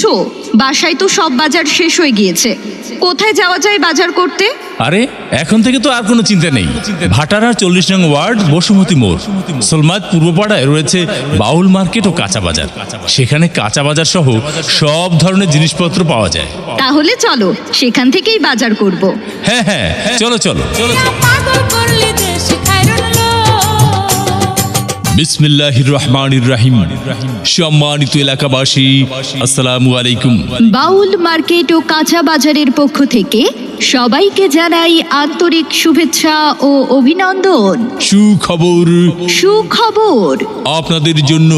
শুনছো বাসায় তো সব বাজার শেষ হয়ে গিয়েছে। কোথায় যাওয়া যায় বাজার করতে? আরে এখন থেকে তো আর কোনো চিন্তা নেই। ভাটারা চল্লিশ নং ওয়ার্ড বসুমতী মোড়। সোলমাদ পূর্বপাড়ায় রয়েছে বাউল মার্কেট ও কাঁচা বাজার। সেখানে কাঁচা বাজার সহ সব ধরনের জিনিসপত্র পাওয়া যায়। তাহলে চলো সেখান থেকেই বাজার করব। হ্যাঁ হ্যাঁ চলো। চলো চলো। বিসমিল্লাহির রহমানির রাহিম সম্মানিত এলাকাবাসী আসসালামু আলাইকুম। বাউল মার্কেট ও কাঁচা বাজারের পক্ষ থেকে সবাইকে জানাই আন্তরিক শুভেচ্ছা ও অভিনন্দন। সুখবর। সুখবর। আপনাদের জন্য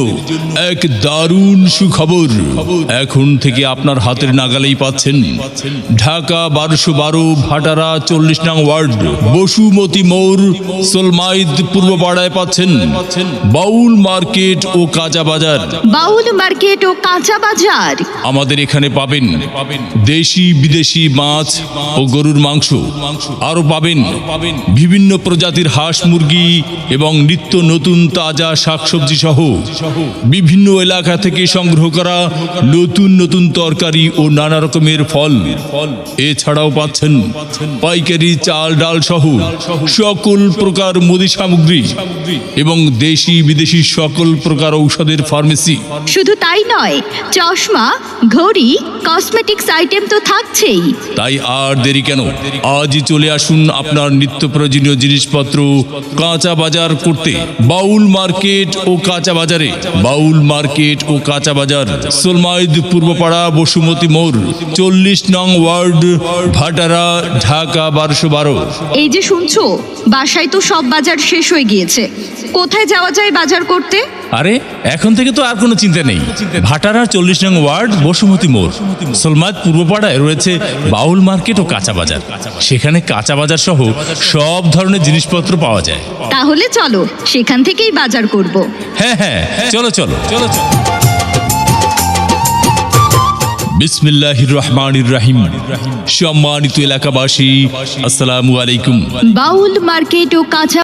এক দারুণ সুখবর। এখন থেকে আপনার হাতের নাগালেই পাচ্ছেন ঢাকা বারোশো বারো ভাটারা চল্লিশ নং ওয়ার্ড বসুমতি মোড় সোলমাইদ পূর্বপাড়ায় পাচ্ছেন বাউল মার্কেট ও কাঁচা বাজার। বাউল মার্কেট ও কাঁচা বাজার। আমাদের এখানে পাবেন দেশি বিদেশি মাছ ও গরুর মাংস আরও পাবেন বিভিন্ন প্রজাতির হাঁস মুরগি এবং নিত্য নতুন তাজা শাকসবজি সহ বিভিন্ন এলাকা থেকে সংগ্রহ করা নতুন নতুন তরকারি ও নানা রকমের ফল। এছাড়াও পাচ্ছেন পাইকারি চাল ডাল সহ সকল প্রকার মুদি সামগ্রী এবং দেশি বিদেশি সকল প্রকার ঔষধের ফার্মেসি। শুধু তাই নয় চশমা ঘড়ি কসমেটিক্স আইটেম তো থাকছেই। তাই আর কেন? আজই চলে আসুন আপনার নিত্য প্রয়োজনীয় জিনিসপত্র কাঁচা বাজার করতে। বাউল মার্কেট ও কাঁচা বাজারে। বাউল মার্কেট ও কাঁচা বাজার। সোলমাইদ পূর্বপাড়া বসুমতী মোড়। চল্লিশ নং ওয়ার্ড, ভাটারা, ঢাকা, বারোশো বারো। এই যে শুনছো, বাসায় তো সব বাজার শেষ হয়ে গিয়েছে। কোথায় যাওয়া যায় বাজার করতে? আরে এখন থেকে তো আর কোনো চিন্তা নেই। ভাটারা চল্লিশ নং ওয়ার্ড বসুমতী মোড়। সোলমাদ পূর্বপাড়ায় রয়েছে বাউল মার্কেট ও কাঁচা বাজার। সেখানে কাঁচা বাজার সহ সব ধরনের জিনিসপত্র পাওয়া যায়। তাহলে চলো সেখান থেকেই বাজার করব। হ্যাঁ হ্যাঁ চলো চলো চলো চলো। বিসমিল্লাহির রহমানির রাহিম। সম্মানিত এলাকাবাসী আসসালামু আলাইকুম। বাউল মার্কেট ও কাঁচা